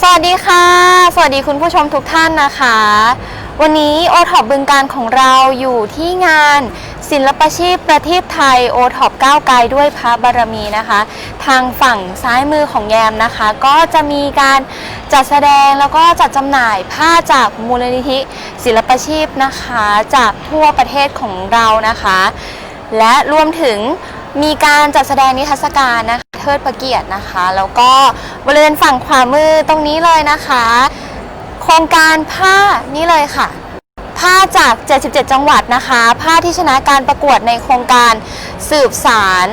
สวัสดีค่ะ สวัสดีคุณผู้ชมทุกท่านนะคะ วันนี้โอท็อปบึงการของเราอยู่ที่งานศิลปชีพประทีปไทยโอท็อปก้าวไกลด้วยพระบารมีนะคะ ทางฝั่งซ้ายมือของแยมนะคะ ก็จะมีการจัดแสดงแล้วก็จัดจำหน่ายผ้าจากมูลนิธิศิลปชีพนะคะ จากทั่วประเทศของเรานะคะ และรวมถึงมีการจัดแสดงนิทรรศการนะคะ ทิดพระเกียรตินะคะ แล้วก็บริเวณฝั่งขวามือตรงนี้เลยนะคะ โครงการผ้านี่เลยค่ะ ผ้าจาก 77 จังหวัดนะคะ ผ้าที่ชนะการประกวดในโครงการสืบสาร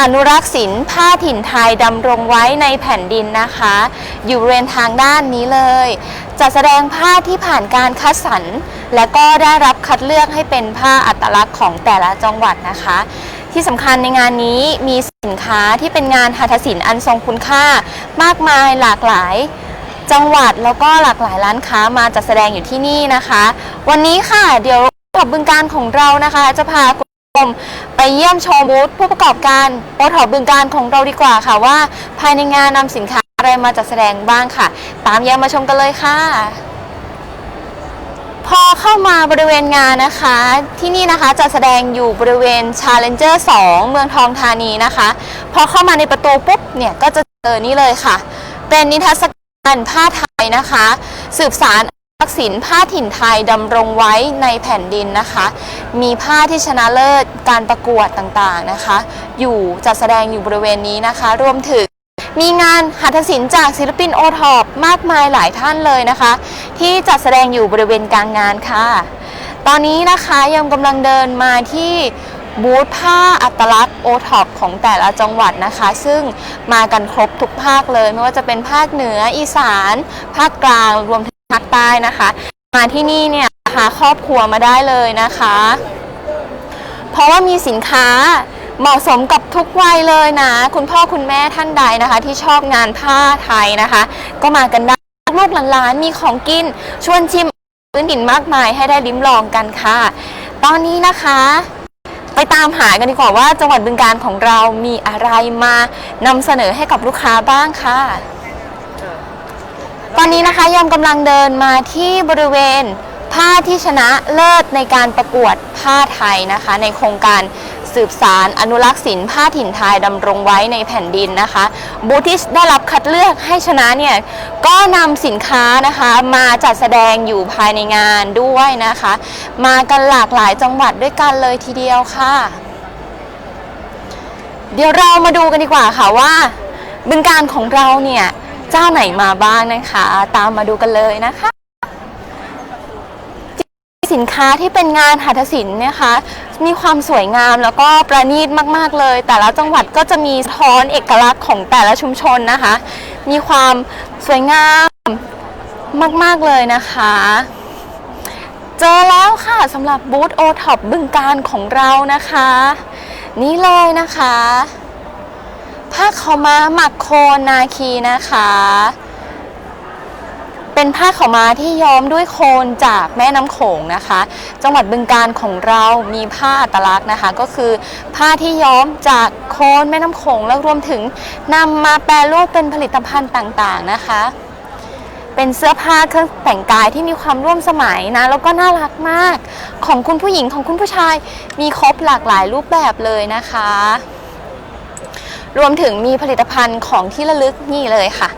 อนุรักษ์ศิลป์ผ้าถิ่นไทยดำรงไว้ในแผ่นดินนะคะ อยู่บริเวณทางด้านนี้เลย จะแสดงผ้าที่ผ่านการคัดสรรและก็ได้รับคัดเลือกให้เป็นผ้าอัตลักษณ์ของแต่ละจังหวัดนะคะ ที่สำคัญในงานนี้มีสินค้าที่เป็นงานหัตถศิลป์อันทรงคุณค่ามากมายหลากหลายจังหวัดแล้วก็หลากหลายร้านค้ามาจัดแสดงอยู่ที่นี่นะคะ วันนี้ค่ะเดี๋ยวขอบบึงการของเรานะคะ จะพาคุณผู้ชมไปเยี่ยมชมบูธผู้ประกอบการโอทอบึงการของเราดีกว่าค่ะว่า ภายในงานนำสินค้าอะไรมาจัดแสดงบ้างค่ะ ตามแยมมาชมกันเลยค่ะ เข้ามาบริเวณงานนะคะ ที่นี่นะคะจะแสดงอยู่บริเวณ Challenger 2 เมืองทองธานีนะคะ พอเข้ามาในประตูปุ๊บเนี่ยก็จะเจอนี่เลยค่ะ เป็นนิทรรศการผ้าไทยนะคะ สืบสารอักษิณผ้าถิ่นไทยดำรงไว้ในแผ่นดินนะคะ มีผ้าที่ชนะเลิศการประกวดต่างๆนะคะ อยู่จัดแสดงอยู่บริเวณนี้นะคะ รวมถึง มีงานหัตถศิลป์จากศิลปินโอท็อปมากมายหลายท่านเลยนะคะ ที่จัดแสดงอยู่บริเวณกลางงานค่ะ ตอนนี้นะคะยังกำลังเดินมาที่บูธผ้าอัตลักษณ์โอท็อปของแต่ละจังหวัดนะคะ ซึ่งมากันครบทุกภาคเลย ไม่ว่าจะเป็นภาคเหนืออีสาน ภาคกลางรวมถึงภาคใต้นะคะ มาที่นี่เนี่ยพาครอบครัวมาได้เลยนะคะ เพราะว่ามีสินค้า เหมาะสมกับทุกวัยเลยนะ คุณพ่อคุณแม่ท่านใดนะคะ ที่ชอบงานผ้าไทยนะคะ ก็มากันได้ลูกหลานๆมีของกินชวนชิมพื้นดินมากมายให้ได้ลิ้มลองกันค่ะ ตอนนี้นะคะไปตามหากันดีกว่าว่าจังหวัดบึงการของเรามีอะไรมานำเสนอให้กับลูกค้าบ้างค่ะ ตอนนี้นะคะยอมกำลังเดินมาที่บริเวณผ้าที่ชนะเลิศในการประกวดผ้าไทยนะคะ ในโครงการ สืบสารอนุรักษ์ศิลป์ผ้าถิ่นไทยดำรงไว้ในแผ่นดินนะคะบูธที่ได้รับคัดเลือกให้ชนะเนี่ยก็นำสินค้านะคะมาจัดแสดงอยู่ภายในงานด้วยนะคะ มากันหลากหลายจังหวัดด้วยกันเลยทีเดียวค่ะ เดี๋ยวเรามาดูกันดีกว่าค่ะว่าบึงการของเราเนี่ยเจ้าไหนมาบ้างนะคะ ตามมาดูกันเลยนะคะ สินค้าที่เป็นงานหัตถศิลป์นะคะมีความสวยงามแล้วก็ประณีตมาก ๆ เลย แต่ละจังหวัดก็จะมีท้อนเอกลักษณ์ของแต่ละชุมชนนะคะ มีความสวยงามมาก ๆ เลยนะคะ เจอแล้วค่ะสำหรับบูธโอท็อปบึงการของเรานะคะ นี่เลยนะคะผ้าขาวม้าหมักโคนนาคีนะคะ เป็นผ้าขาวม้าที่ย้อมด้วยโคนจากแม่น้ำโขงนะคะ จังหวัดบึงการของเรามีผ้าอัตลักษณ์นะคะ ก็คือผ้าที่ย้อมจากโคนแม่น้ำโขงแล้วรวมถึงนำมาแปรรูปเป็นผลิตภัณฑ์ต่างๆนะคะ เป็นเสื้อผ้าเครื่องแต่งกายที่มีความร่วมสมัยนะ แล้วก็น่ารักมากของคุณผู้หญิงของคุณผู้ชายมีครบหลากหลายรูปแบบเลยนะคะ รวมถึงมีผลิตภัณฑ์ของที่ระลึกนี่เลยค่ะ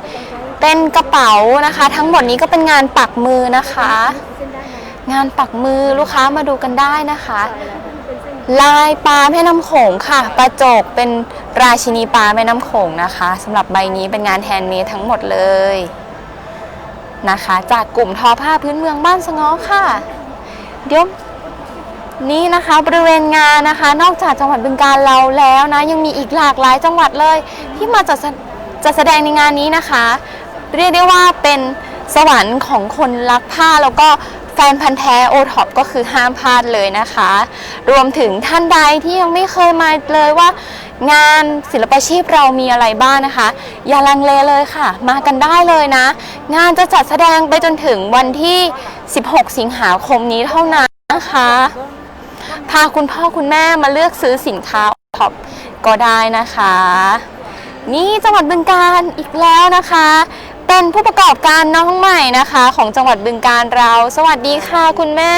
เป็นกระเป๋านะคะ ทั้งหมดนี้ก็เป็นงานปักมือนะคะ งานปักมือลูกค้ามาดูกันได้นะคะ ลายปลาแม่น้ำโขงค่ะปลาจกเป็นราชินีปลาแม่น้ำโขงนะคะสำหรับใบนี้เป็นงานแฮนด์เมดทั้งหมดเลยนะคะ จากกลุ่มทอผ้าพื้นเมืองบ้านสงอค่ะ เดี๋ยวนี่นะคะบริเวณงานนะคะ นอกจากจังหวัดบึงการเราแล้วนะ ยังมีอีกหลากหลายจังหวัดเลย ที่มาจัดจัดแสดงในงานนี้นะคะ เรียกได้ว่าเป็นสวรรค์ของคนรักผ้าแล้วก็แฟนพันธ์แท้โอท็อปก็คือห้ามพลาดเลยนะคะ รวมถึงท่านใดที่ยังไม่เคยมาเลยว่า งานศิลปาชีพเรามีอะไรบ้างนะคะ อย่าลังเลเลยค่ะ มากันได้เลยนะ งานจะจัดแสดงไปจนถึงวันที่ 16 สิงหาคมนี้เท่านั้นนะคะ พาคุณพ่อคุณแม่มาเลือกซื้อสินค้าท็อปก็ได้นะคะ นี่จังหวัดบึงการอีกแล้วนะคะ เป็นผู้ประกอบการน้องใหม่นะคะ ของจังหวัดบึงการเรา สวัสดีค่ะคุณแม่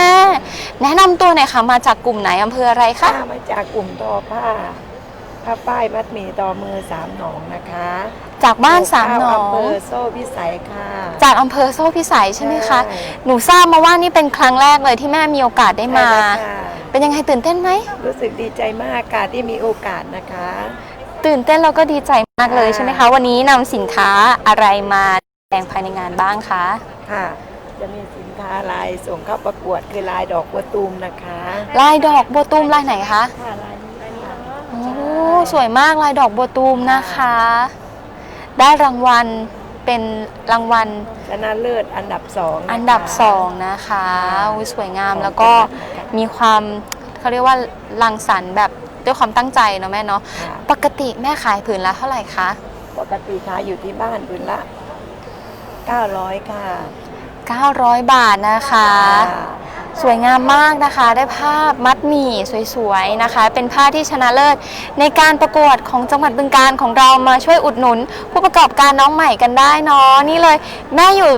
แนะนำตัวหน่อยค่ะมาจากกลุ่มไหนอำเภออะไรคะผ้ามาจากกลุ่มทอผ้าผ้าป้ายมัดหมี่ต่อมือสามหนองนะคะจากบ้านสามหนออำเภงอโซ่พิสัยค่ะจากอำเภอโซ่พิสัยใช่ไหมคะใช่หนูทราบมาว่านี่เป็นครั้งแรกเลยที่แม่มีโอกาสได้มา ใช่แล้วค่ะเป็นยังไงตื่นเต้นไหม รู้สึกดีใจมากค่ะที่มีโอกาสนะคะ ตื่นเต้นแล้วก็ดีใจมากเลยค่ะใช่ไหมคะ วันนี้นำสินค้าอะไรมาแสดงภายในงานบ้างคะค่ะ จะมีสินค้าลายส่งเข้าประกวดคือลายดอกบัวตูมนะคะลายดอกบัวตูมลายไหนคะค่ะลายนี้ค่ะโอ้สวยมากลายดอกบัวตูมนะคะ ได้รางวัลเป็นรางวัลชนะเลิศอันดับสองะคะ อันดับสองนะคะอุ๊ยสวยงามแล้วก็มีความเขาเรียกว่ารังสรรค์แบบ ด้วยความตั้งใจเนาะแม่เนาะค่ะปกติแม่ขายผืนละเท่าไหร่คะปกติขายอยู่ที่บ้านพื้นละ 900 ค่ะ900 บาทนะคะ ค่ะสวยงามมากนะคะ ได้ภาพมัดหมี่สวยๆนะคะ เป็นผ้าที่ชนะเลิศ ในการประกวดของจังหวัดบึงการของเรามาช่วยอุดหนุน ผู้ประกอบการน้องใหม่กันได้เนาะนี่เลย แม่อยู่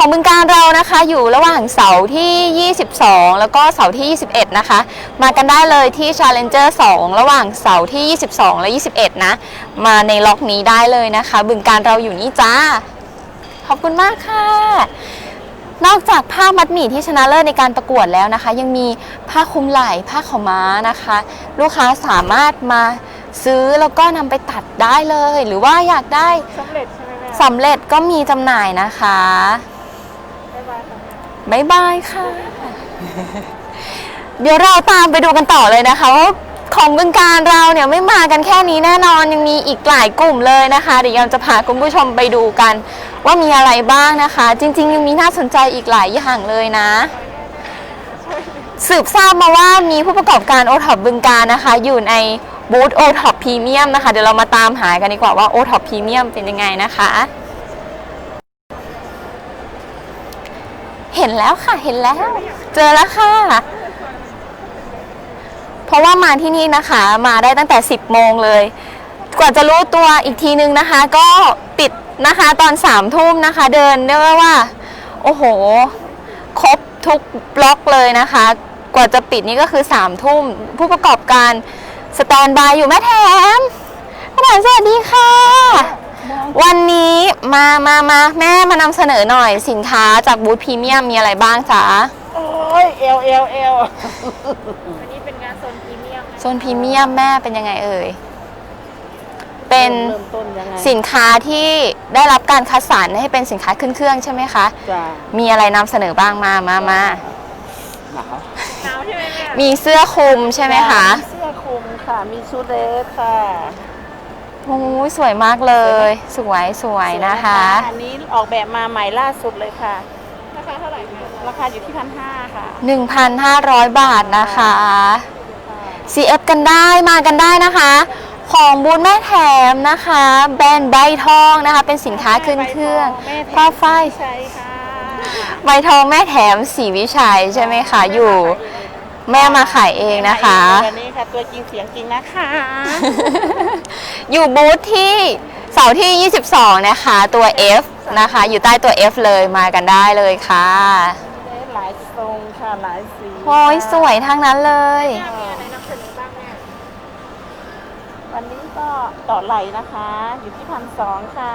ของบึงการเรานะคะอยู่ระหว่างเสาร์ที่ 22 แล้วก็เสาร์ที่ 21 นะคะ มากันได้เลยที่ Challenger 2 ระหว่างเสาร์ที่ 22 และ 21 นะ มาในล็อกนี้ได้เลยนะคะ บึงการเราอยู่นี่จ้า ขอบคุณมากค่ะ นอกจากผ้ามัดหมี่ที่ชนะเลิศในการประกวดแล้วนะคะ ยังมีผ้าคลุมไหล่ผ้าขาวม้านะคะ ลูกค้าสามารถมาซื้อแล้วก็นำไปตัดได้เลย หรือว่าอยากได้สำเร็จใช่ไหมแม่ สำเร็จก็มีจำหน่ายนะคะ บายบายค่ะ เดี๋ยวเราตามไปดูกันต่อเลยนะคะว่าของบึงการเราเนี่ยไม่มากันแค่นี้แน่นอนยังมีอีกหลายกลุ่มเลยนะคะ เดี๋ยวยามจะพาคุณผู้ชมไปดูกัน ว่ามีอะไรบ้างนะคะ จริง ๆ ยังมีน่าสนใจอีกหลายอย่างเลยนะ สืบทราบมาว่ามีผู้ประกอบการโอท็อปบึงการนะคะ อยู่ในบูธโอท็อปพรีเมียมนะคะ เดี๋ยวเรามาตามหากันดีกว่าว่าโอท็อปพรีเมียมเป็นยังไงนะคะ เห็นแล้วค่ะ เห็นแล้ว เจอแล้วค่ะ เพราะว่ามาที่นี่นะคะ มาได้ตั้งแต่ 10 โมงเลย กว่าจะรู้ตัวอีกทีนึงนะคะ ก็ปิดนะคะตอน3ามทุ่มนะคะ เดินเรียกว่าว่าโอ้โห ครบทุกบล็อกเลยนะคะ กว่าจะปิดนี่ก็คือ3ามทุ่ม ผู้ประกอบการสแตนบายอยู่แม่แถมแม่แถมสวัสดีค่ะ วันนี้มามามาแม่มานำเสนอหน่อยสินค้าจากบูธพรีเมียมมีอะไรบ้างจ๊ะโอ้ยเอลเอลเอลโซนพรีเมียมแม่เป็นยังไงเอ่ย เป็นเริ่มต้นยังไงสินค้าที่ได้รับการคัดสรรให้เป็นสินค้าขึ้นเครื่องใช่ไหมคะ จ้ามีอะไรนำเสนอบ้างมามามา หนาวมีเสื้อคลุมใช่ไหมคะ มีเสื้อคลุมค่ะ มีชุดเดรสค่ะ โอ้ยสวยมากเลย สวยสวยนะคะ อันนี้ออกแบบมาใหม่ล่าสุดเลยค่ะ ราคาเท่าไหร่ราคาอยู่ที่พันห้าค่ะ1,500บาทนะคะ CF กันได้มากันได้นะคะ ของบูธแม่แถมนะคะ แบรนด์ใบทองนะคะ เป็นสินค้าขึ้นเครื่องผ้าฝ้ายใช่ค่ะใบทองแม่แถมสีวิชัยใช่ไหมคะอยู่ แม่มาขายเองนะคะวันนี้ค่ะตัวจริงเสียงจริงนะคะ อยู่บูธที่เสาร์ที่ 22 นะคะ ตัว F นะคะ อยู่ใต้ตัว F เลยมากันได้เลยค่ะได้หลายทรงค่ะหลายสีโอ้ยสวยทั้งนั้นเลย วันนี้ก็ต่อไหลนะคะ อยู่ที่พันสองค่ะ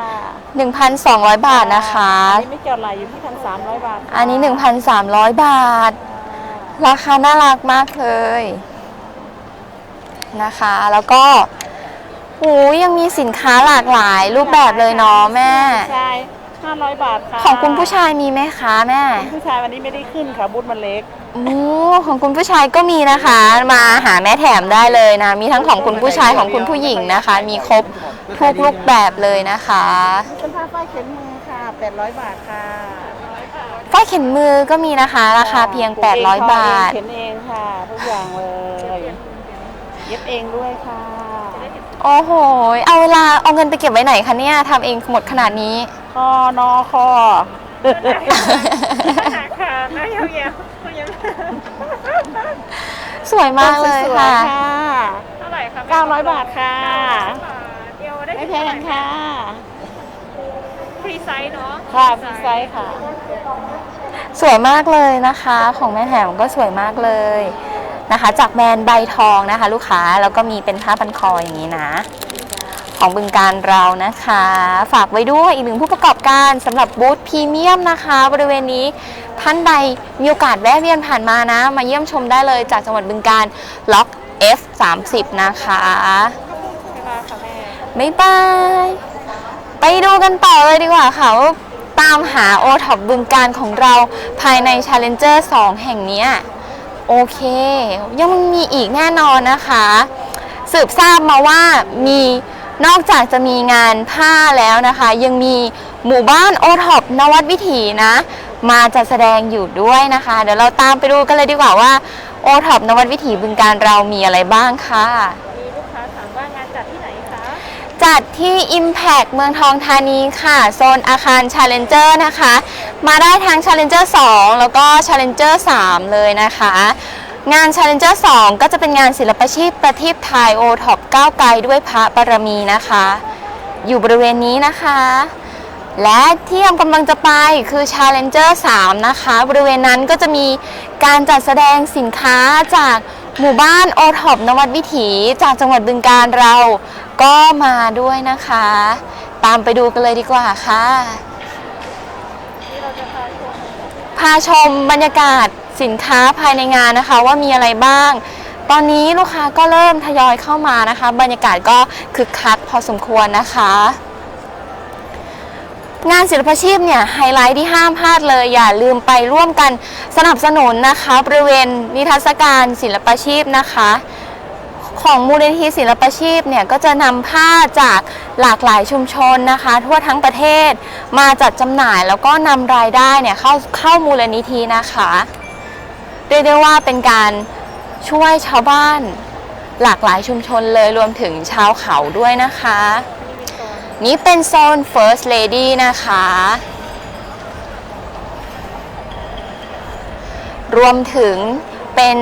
1,200 บาทนะคะ อันนี้ไม่เกี่ยวไหลอยู่ที่พันสามร้อยบาทค่ะอันนี้ 1,300 บาท ราคาน่ารักมากเลยนะคะ แล้วก็โอ้ยยังมีสินค้าหลากหลายรูปแบบเลยเนาะแม่ ใช่ห้าร้อยบาทค่ะของคุณผู้ชายมีไหมคะแม่ คุณผู้ชายวันนี้ไม่ได้ขึ้นค่ะบูธมันเล็กโอ้ของคุณผู้ชายก็มีนะคะ มาหาแม่แถมได้เลยนะ มีทั้งของคุณผู้ชายของคุณผู้หญิงนะคะ มีครบทุกรูปแบบเลยนะคะเป็นผ้าฝ้ายเข็นมือค่ะแปดร้อยบาทค่ะ ฝ้ายเข็นมือก็มีนะคะ ราคาเพียง 800 บาท เข็นเองค่ะทุกอย่างเลยเย็บเองด้วยค่ะ โอ้โห เอาเวลาเอาเงินไปเก็บไว้ไหนคะเนี่ยทำเองหมดขนาดนี้คอนอคอค่ะหน้ายาวๆยังสวยมากเลยสวค่ะๆค่ะเท่าไหร่คะ900บาทค่ะเดียวได้ไม่แพงค่ะฟรีไซส์เนาะ ค่ะมีไซส์ค่ะ สวยมากเลยนะคะ ของแม่แหมก็สวยมากเลยนะคะ จากแบรนด์ใบทองนะคะ ลูกค้าแล้วก็มีเป็นผ้าพันคออย่างนี้นะของบึงการเรานะคะ ฝากไว้ด้วยอีกหนึ่งผู้ประกอบการสำหรับบูธพรีเมียมนะคะ บริเวณนี้ท่านใดมีโอกาสแวะเวียนผ่านมานะ มาเยี่ยมชมได้เลยจากจังหวัดบึงการล็อก F30 นะคะเวลาค่ะแม่บ๊ายบาย ไปดูกันต่อเลยดีกว่าค่ะว่า ตามหาโอท็อปบึงการของเราภายใน Challenger 2 แห่งนี้โอเค ยังมีอีกแน่นอนนะคะ สืบทราบมาว่ามีนอกจากจะมีงานผ้าแล้วนะคะ ยังมีหมู่บ้านโอท็อปนวัดวิถีนะ มาจัดแสดงอยู่ด้วยนะคะ เดี๋ยวเราตามไปดูกันเลยดีกว่าว่าโอท็อปนวัดวิถีบึงการเรามีอะไรบ้างค่ะลูกค้าถามว่างานจัดที่ไหนคะ จัดที่ Impact เมืองทองธานีค่ะ โซนอาคาร Challenger นะคะ มาได้ทั้ง Challenger 2 แล้วก็ Challenger 3 เลยนะคะ งาน Challenger 2 ก็จะเป็นงานศิลปชีพประทีปไทยโอท็อปก้าวไกลด้วยพระบารมีนะคะ อยู่บริเวณนี้นะคะ และที่ยมกำลังจะไปคือ Challenger 3 นะคะ บริเวณนั้นก็จะมีการจัดแสดงสินค้าจาก หมู่บ้านโอท็อปนวัดวิถีจากจังหวัดบึงการเราก็มาด้วยนะคะ ตามไปดูกันเลยดีกว่าค่ะาะพาชมบรรยากาศสินค้าภายในงานนะคะว่ามีอะไรบ้าง ตอนนี้ลูกค้าก็เริ่มทยอยเข้ามานะคะ บรรยากาศก็คึกคักพอสมควรนะคะ งานศิลปชีพเนี่ยไฮไลท์ที่ห้ามพลาดเลยอย่าลืมไปร่วมกันสนับสนุนนะคะบริเวณนิทรรศการศิลปชีพนะคะ ของมูลนิธิศิลปชีพเนี่ยก็จะนำผ้าจากหลากหลายชุมชนนะคะ ทั่วทั้งประเทศมาจัดจำหน่ายแล้วก็นำรายได้เนี่ยเข้าเข้ามูลนิธินะคะเรียกได้ว่าเป็นการช่วยชาวบ้านหลากหลายชุมชนเลยรวมถึงชาวเขาด้วยนะคะ นี่เป็นโซน First Lady นะคะ รวมถึงเป็น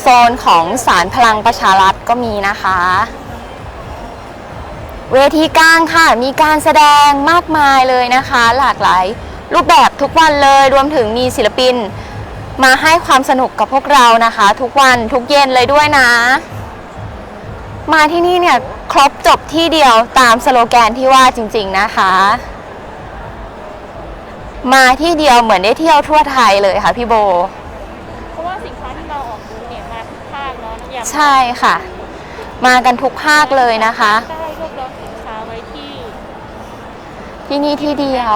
โซนของสารพลังประชารัฐก็มีนะคะ เวทีกลางค่ะมีการแสดงมากมายเลยนะคะ หลากหลายรูปแบบทุกวันเลย รวมถึงมีศิลปินมาให้ความสนุกกับพวกเรานะคะ ทุกวันทุกเย็นเลยด้วยนะ มาที่นี่เนี่ย ครบจบที่เดียวตามสโลแกนที่ว่าจริง ๆนะคะ มาที่เดียวเหมือนได้เที่ยวทั่วไทยเลยค่ะพี่โบ เพราะว่าสินค้าที่เราออกบูธเนี่ยมาทุกภาคเนาะน้ำยาใช่ค่ะ มากันทุกภาคเลยนะคะ ได้รวบรวมสินค้าไว้ที่ที่นี่ที่เดียว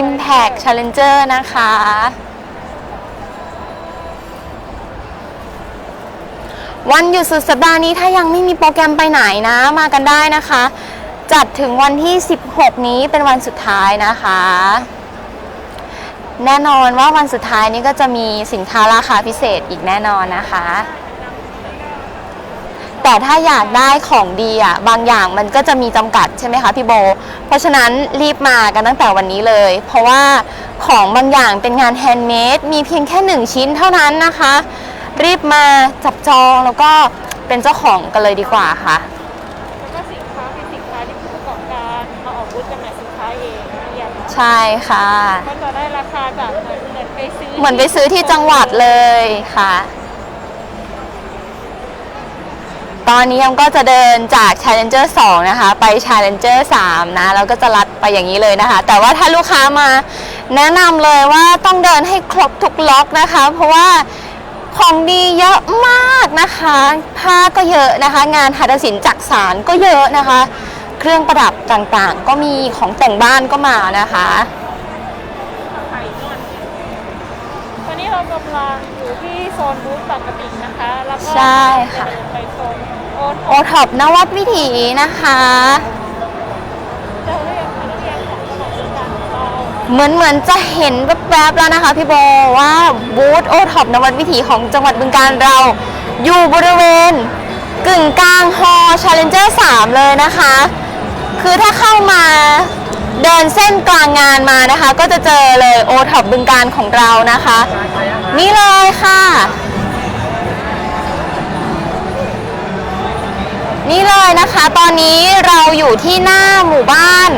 Impact Challenger นะคะ วันหยุดสุดสัปดาห์นี้ถ้ายังไม่มีโปรแกรมไปไหนนะมากันได้นะคะ จัดถึงวันที่ 16 นี้เป็นวันสุดท้ายนะคะ แน่นอนว่าวันสุดท้ายนี้ก็จะมีสินค้าราคาพิเศษอีกแน่นอนนะคะ แต่ถ้าอยากได้ของดีอะบางอย่างมันก็จะมีจำกัดใช่ไหมคะพี่โบ เพราะฉะนั้นรีบมากันตั้งแต่วันนี้เลย เพราะว่าของบางอย่างเป็นงานแฮนด์เมดมีเพียงแค่หนึ่งชิ้นเท่านั้นนะคะ รีบมาจับจองแล้วก็เป็นเจ้าของกันเลยดีกว่าค่ะ แล้วก็สินค้าเป็นสินค้าที่ผู้ประกอบการมาออกบูธจำหน่ายสินค้าเองน้ำยาใช่ค่ะ ก็จะได้ราคาจากเหมือนเหมือนไปซื้อเหมือนไปซื้อที่จังหวัดเลยค่ะ ตอนนี้ยมก็จะเดินจาก Challenger 2 นะคะ ไป Challenger 3 นะแล้วก็จะลัดไปอย่างนี้เลยนะคะ แต่ว่าถ้าลูกค้ามาแนะนำเลยว่าต้องเดินให้ครบทุกล็อกนะคะ เพราะว่า ของดีเยอะมากนะคะ ผ้าก็เยอะนะคะ งานหัตถศิลป์จักสารก็เยอะนะคะ เครื่องประดับต่างๆ ก็มีของแต่งบ้านก็มานะคะไข่นวดตอนนี้เรากำลังอยู่ที่โซนบูธปกตินะคะ แล้วก็ใช่ค่ะจเดินไปโซนโอนโอท็อปนวัดวิถีนะคะ เหมือนเหมือนจะเห็นแวบๆแล้วนะคะพี่โบว่าบูธโอท็อปนวัดวิถีของจังหวัดบึงการเรา อยู่บริเวณกึ่งกลางฮอ Challenger 3เลยนะคะ คือถ้าเข้ามาเดินเส้นกลางงานมานะคะ ก็จะเจอเลยโอท็อปบึงการของเรานะคะ นี่เลยค่ะ นี่เลยนะคะ ตอนนี้เราอยู่ที่หน้าหมู่บ้าน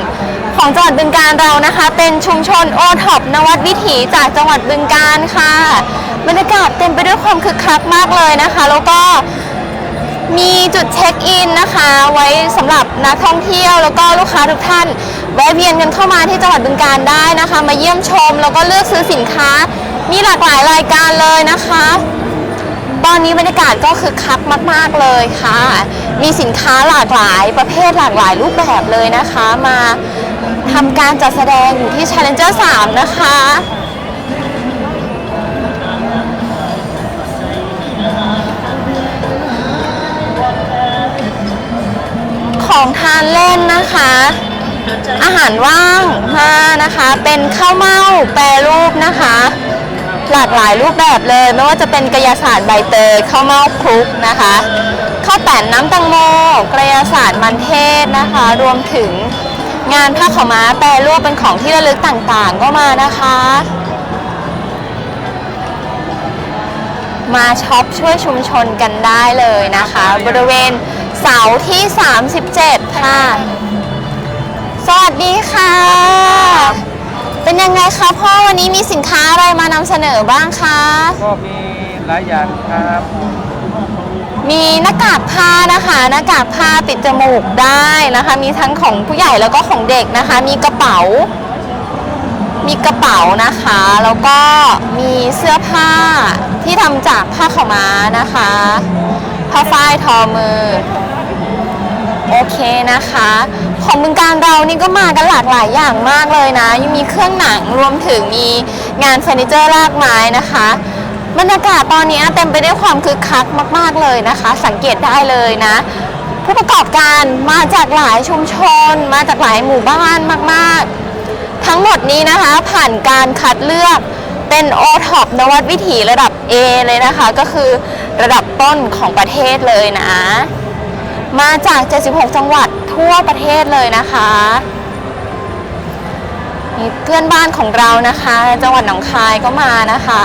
ของจังหวัดบึงการเรานะคะ เป็นชุมชนโอท็อปนวัดวิถีจากจังหวัดบึงการค่ะบรรยากาศเต็มไปด้วยความคึกคักมากเลยนะคะ แล้วก็มีจุดเช็คอินนะคะ ไว้สำหรับนักท่องเที่ยวแล้วก็ลูกค้าทุกท่านแวะเวียนกันเข้ามาที่จังหวัดบึงการได้นะคะ มาเยี่ยมชมแล้วก็เลือกซื้อสินค้า มีหลากหลายรายการเลยนะคะ ตอนนี้บรรยากาศก็คึกคักมาก ๆเลยค่ะ มีสินค้าหลากหลายประเภทหลากหลายรูปแบบเลยนะคะ มา ทำการจัดแสดงอยู่ที่ Challenger 3 นะคะ ของทานเล่นนะคะ อาหารว่างมานะคะ เป็นข้าวเม่าแปรรูปนะคะ หลากหลายรูปแบบเลย ไม่ว่าจะเป็นกระยาศาสตร์ใบเตยข้าวเม่าคลุกนะคะข้าวแต่นน้ำตังโมกระยาศาสตร์มันเทศนะคะ รวมถึง งานผ้าขาวม้าแปรรูปเป็นของที่ระลึกต่างๆ ก็มานะคะ มาช็อปช่วยชุมชนกันได้เลยนะคะ บริเวณเสาที่ 37 ค่ะ สวัสดีค่ะ เป็นยังไงคะพ่อวันนี้มีสินค้าอะไรมานำเสนอบ้างคะ ก็มีหลายอย่างครับ มีหน้ากากผ้านะคะหน้ากากผ้าปิดจมูกได้นะคะ มีทั้งของผู้ใหญ่แล้วก็ของเด็กนะคะ มีกระเป๋า มีกระเป๋านะคะ แล้วก็มีเสื้อผ้าที่ทำจากผ้าขาวม้านะคะผ้าฝ้ายทอมือโอเคนะคะ ของบึงการเรานี่ก็มากันหลากหลายอย่างมากเลยนะยังมีเครื่องหนังรวมถึงมีงานเฟอร์นิเจอร์รากไม้นะคะ บรรยากาศตอนนี้เต็มไปด้วยความคึกคักมาก ๆเลยนะคะ สังเกตได้เลยนะ ผู้ประกอบการมาจากหลายชุมชน มาจากหลายหมู่บ้านมากๆ ทั้งหมดนี้นะคะผ่านการคัดเลือกเป็นโอท็อปนวัดวิถีระดับ A เลยนะคะ ก็คือระดับต้นของประเทศเลยนะ มาจาก 76 จังหวัดทั่วประเทศเลยนะคะเพื่อนบ้านของเรานะคะ จังหวัดหนองคายก็มานะคะ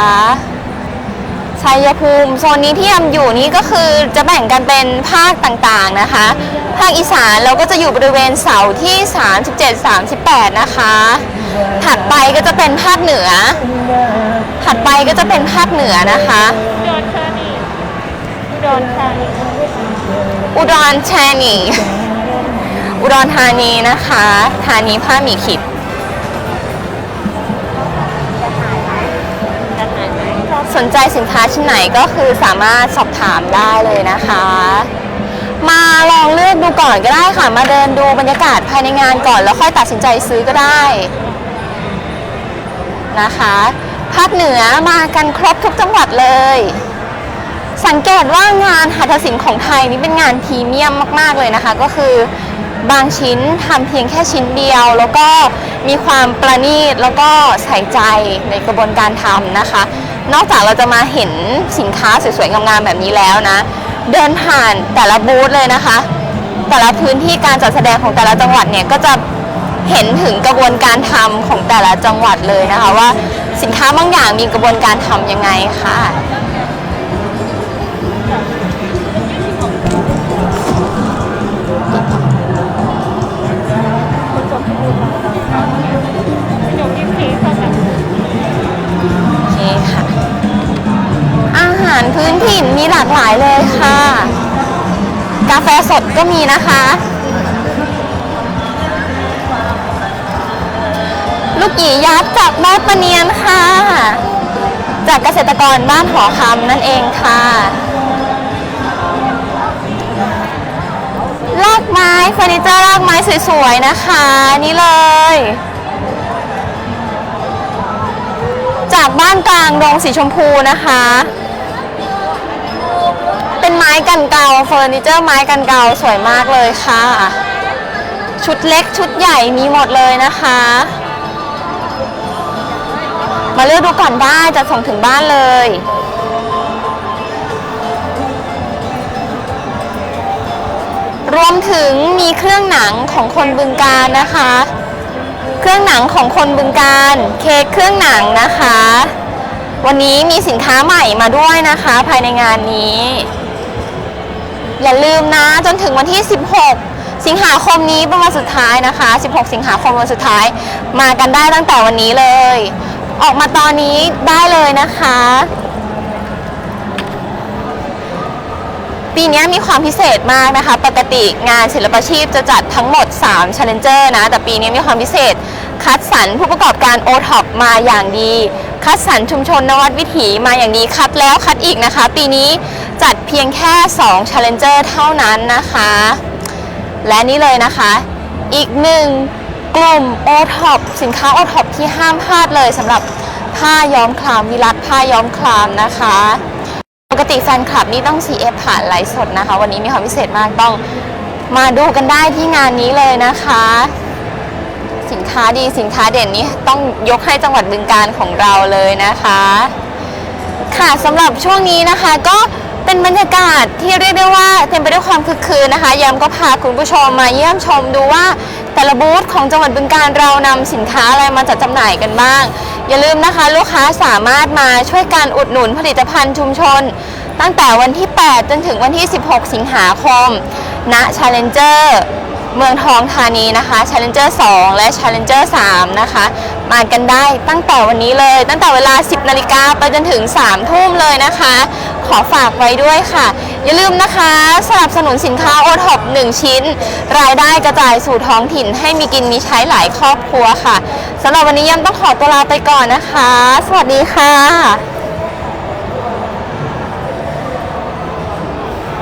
ชัยภูมิโซนนี้ที่ยำอยู่นี่ก็คือจะแบ่งกันเป็นภาคต่างๆนะคะ ภาคอีสานเราก็จะอยู่บริเวณเสาที่ 37 38 นะคะ ถัดไปก็จะเป็นภาคเหนือ ถัดไปก็จะเป็นภาคเหนือนะคะอุดรธานีอุดรธานีอุดรธานีอุดรธานีนะคะธานีผ้าหมีขิด สนใจสินค้าชิ้นไหนก็คือสามารถสอบถามได้เลยนะคะ มาลองเลือกดูก่อนก็ได้ค่ะ มาเดินดูบรรยากาศภายในงานก่อน แล้วค่อยตัดสินใจซื้อก็ได้นะคะภาคเหนือมากันครบทุกจังหวัดเลย สังเกตว่างานหัตถศิลป์ของไทยนี่เป็นงานพรีเมียมมาก ๆเลยนะคะ ก็คือบางชิ้นทำเพียงแค่ชิ้นเดียว แล้วก็มีความประณีตแล้วก็ใส่ใจในกระบวนการทำนะคะ นอกจากเราจะมาเห็นสินค้าสวยๆงามๆแบบนี้แล้วนะ เดินผ่านแต่ละบูธเลยนะคะ แต่ละพื้นที่การจัดแสดงของแต่ละจังหวัดเนี่ยก็จะเห็นถึงกระบวนการทำของแต่ละจังหวัดเลยนะคะ ว่าสินค้าบางอย่างมีกระบวนการทำยังไงค่ะาหารพื้นถิ่นมีหลากหลายเลยค่ะ กาแฟสดก็มีนะคะ ลูกหยียักษ์จากแม่ปะเนียนค่ะ จากเกษตรกรบ้านหอคำนั่นเองค่ะลากไม้เฟอร์นิเจอร์ลากไม้สวยๆนะคะ นี่เลย จากบ้านกลางดงสีชมพูนะคะ เป็นไม้กันเกาเฟอร์นิเจอร์ไม้กันเกาสวยมากเลยค่ะ ชุดเล็กชุดใหญ่มีหมดเลยนะคะ มาเลือกดูก่อนได้จะส่งถึงบ้านเลยรวมถึงมีเครื่องหนังของคนบึงการนะคะ เครื่องหนังของคนบึงการเค้กเครื่องหนังนะคะ วันนี้มีสินค้าใหม่มาด้วยนะคะ ภายในงานนี้ อย่าลืมนะจนถึงวันที่ 16 สิงหาคมนี้เป็นวันสุดท้ายนะคะ 16 สิงหาคมวันสุดท้าย มากันได้ตั้งแต่วันนี้เลย ออกมาตอนนี้ได้เลยนะคะ ปีนี้มีความพิเศษมากนะคะ ปกติงานศิลปชีพจะจัดทั้งหมด 3 Challenger นะ แต่ปีนี้มีความพิเศษคัดสรรผู้ประกอบการ o t o p มาอย่างดี คัดสรรชุมชนนวัดวิถีมาอย่างดีคัดแล้วคัดอีกนะคะ ปีนี้จัดเพียงแค่ 2 Challenger เท่านั้นนะคะ และนี่เลยนะคะ อีกหนึ่งกลุ่ม o t o p สินค้า o t o p ที่ห้ามพลาดเลยสำหรับผ้าย้อมคลามวิรัตผ้าย้อมคลามนะคะ ปกติแฟนคลับนี่ต้อง CF ผ่านไลฟ์สดนะคะ วันนี้มีความพิเศษมากต้องมาดูกันได้ที่งานนี้เลยนะคะ สินค้าดีสินค้าเด่นนี้ต้องยกให้จังหวัดบึงการของเราเลยนะคะ ค่ะสำหรับช่วงนี้นะคะก็เป็นบรรยากาศที่เรียกได้ว่าเต็มไปด้วยความคึกคืนนะคะย้ำก็พาคุณผู้ชมมาเยี่ยมชมดูว่าแต่ละบูธของจังหวัดบึงการเรานำสินค้าอะไรมาจัดจำหน่ายกันบ้าง อย่าลืมนะคะลูกค้าสามารถมาช่วยการอุดหนุนผลิตภัณฑ์ชุมชน ตั้งแต่วันที่ 8 จนถึงวันที่ 16 สิงหาคมณ Challenger เมืองทองธานีนะคะ Challenger 2 และ Challenger 3 นะคะ มากันได้ตั้งแต่วันนี้เลย ตั้งแต่เวลา 10 นาฬิกาไปจนถึง 3 ทุ่มเลยนะคะ ขอฝากไว้ด้วยค่ะ อย่าลืมนะคะ สนับสนุนสินค้าโอท็อป1ชิ้น รายได้กระจายสู่ท้องถิ่น ให้มีกินมีใช้หลายครอบครัวค่ะสำหรับวันนี้ยังต้องขอตัวลาไปก่อนนะคะ สวัสดีค่ะ